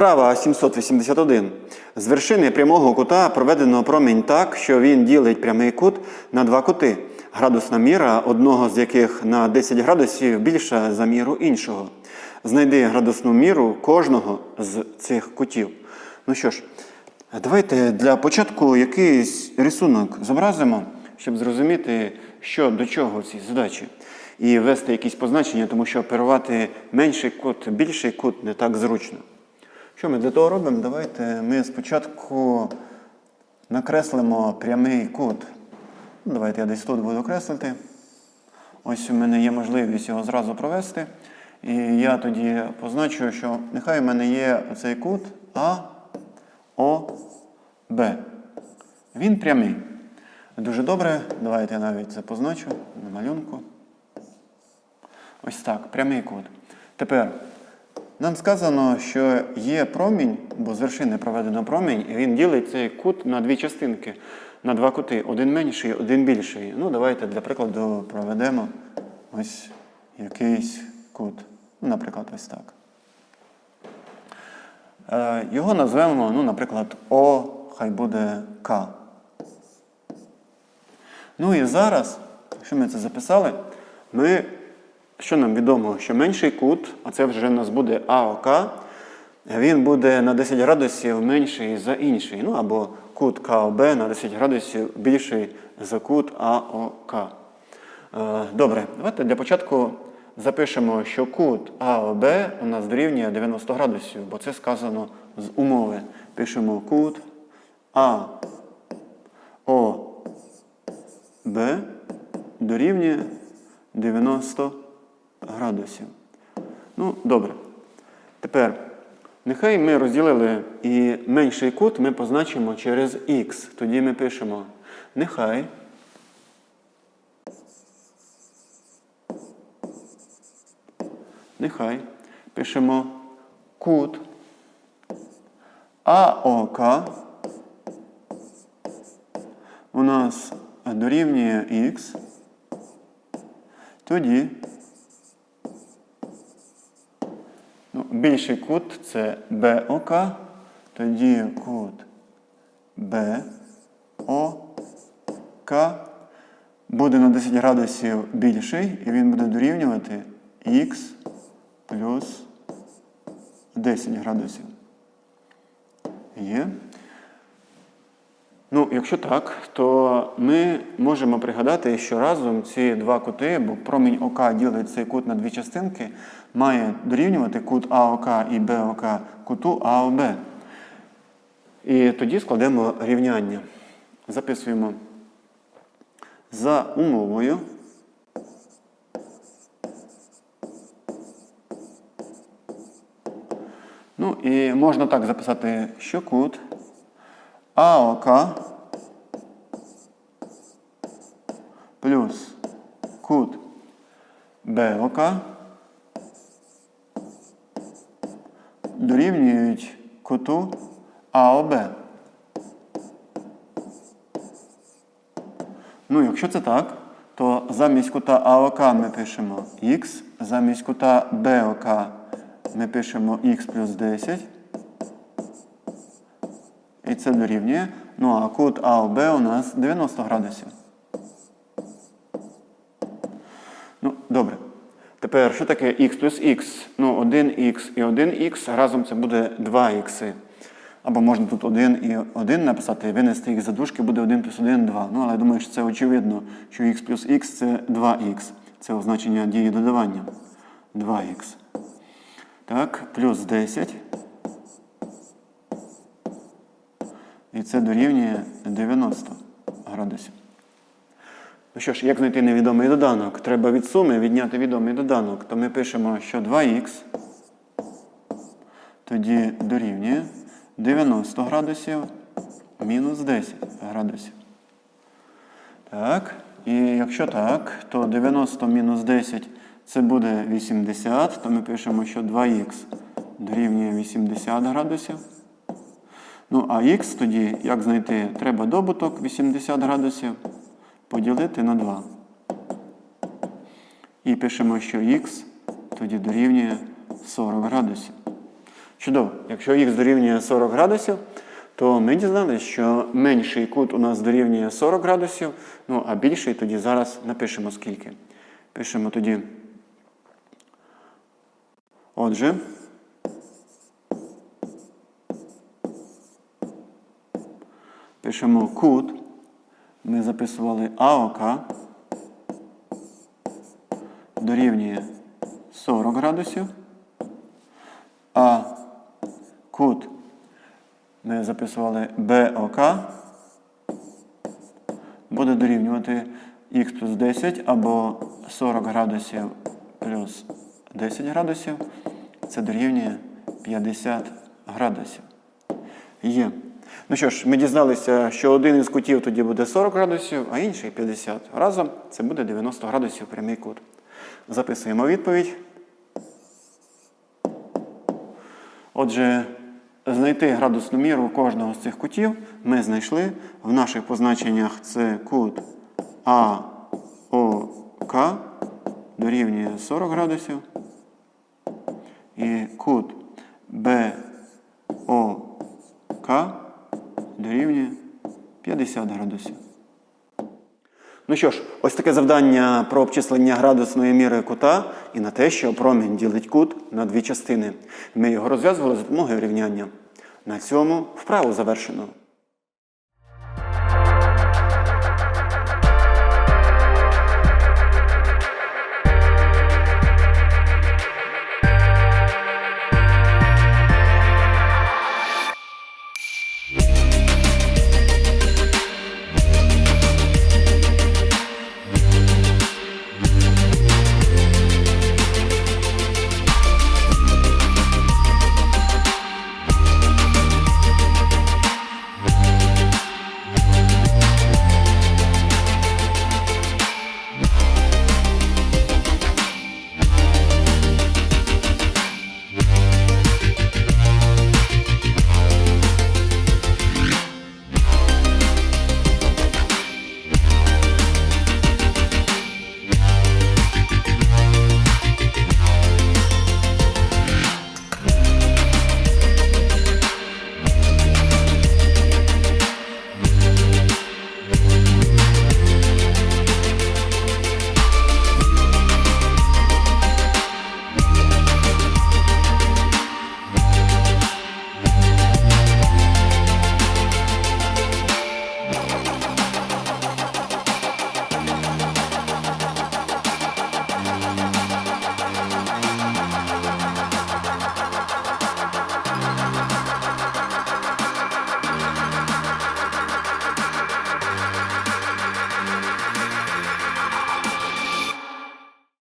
Вправа 781. З вершини прямого кута проведено промінь так, що він ділить прямий кут на два кути. Градусна міра одного з яких на 10 градусів більша за міру іншого. Знайди градусну міру кожного з цих кутів. Ну що ж, давайте для початку якийсь рисунок зобразимо, щоб зрозуміти, що до чого в цій задачі. І ввести якісь позначення, тому що оперувати менший кут, більший кут не так зручно. Що ми для того робимо? Давайте ми спочатку накреслимо прямий кут. Ну, Давайте я десь тут буду креслити. Ось у мене є можливість його зразу провести. І я тоді позначу, що нехай у мене є цей кут А, О, Б. Він прямий. Дуже добре. Давайте я навіть це позначу на малюнку. Ось так, прямий кут. Тепер нам сказано, що є промінь, бо з вершини проведено промінь, і він ділить цей кут на дві частинки, на два кути. Один менший, один більший. Ну, давайте для прикладу проведемо ось якийсь кут. Ну, наприклад, ось так. Е, Його назвемо, ну, наприклад, О, хай буде К. Ну і зараз, якщо ми це записали, ми, що нам відомо, що менший кут, а це вже у нас буде АОК, він буде на 10 градусів менший за інший. Ну або кут КОБ на 10 градусів більший за кут АОК. Е, Добре, давайте для початку запишемо, що кут АОБ у нас дорівнює 90 градусів, бо це сказано з умови. Пишемо кут АОБ дорівнює 90 градусів. Ну, добре. Тепер, нехай ми розділили і менший кут ми позначимо через х. Тоді ми пишемо нехай. Нехай пишемо кут АОК у нас дорівнює х. Тоді ну, більший кут це БОК, тоді кут БОК буде на 10 градусів більший, і він буде дорівнювати х плюс 10 градусів. Є. Ну, якщо так, то ми можемо пригадати, що разом ці два кути, бо промінь ОК ділить цей кут на дві частинки, має дорівнювати кут АОК і БОК куту АОБ. І тоді складемо рівняння. Записуємо за умовою. Ну і можна так записати, що кут АОК плюс кут БОК дорівнюють куту АОБ. Ну, якщо це так, то замість кута АОК ми пишемо х, замість кута БОК ми пишемо х плюс 10. Це дорівнює. Ну а кут АОБ у нас 90 градусів. Ну, добре. Тепер, що таке х плюс х? Ну, 1х і 1х, разом це буде 2х. Або можна тут 1 і 1 написати, винести їх за дужки, буде 1 плюс 1 2. Ну, але я думаю, що це очевидно, що х плюс х це 2х. Це означення дії додавання. 2х. Так, плюс 10. І це дорівнює 90 градусів. Ну що ж, як знайти невідомий доданок? Треба від суми відняти відомий доданок. То ми пишемо, що 2х тоді дорівнює 90 градусів мінус 10 градусів. Так, і якщо так, то 90 мінус 10 це буде 80, то ми пишемо, що 2х дорівнює 80 градусів. Ну, а х тоді, як знайти, треба добуток 80 градусів поділити на 2. І пишемо, що х тоді дорівнює 40 градусів. Чудово. Якщо х дорівнює 40 градусів, то ми дізналися, що менший кут у нас дорівнює 40 градусів, ну а більший тоді зараз напишемо скільки. Пишемо тоді. Отже. Пишемо кут. Ми записували АОК дорівнює 40 градусів. А кут ми записували БОК буде дорівнювати х плюс 10 або 40 градусів плюс 10 градусів. Це дорівнює 50 градусів. Є. Ну що ж, ми дізналися, що один із кутів тоді буде 40 градусів, а інший 50. Разом це буде 90 градусів прямий кут. Записуємо відповідь. Отже, знайти градусну міру кожного з цих кутів ми знайшли. В наших позначеннях це кут АОК дорівнює 40 градусів. І кут БОК 50 градусів. Ну що ж, ось таке завдання про обчислення градусної міри кута і на те, що промінь ділить кут на дві частини. Ми його розв'язували за допомогою рівняння. На цьому вправу завершено.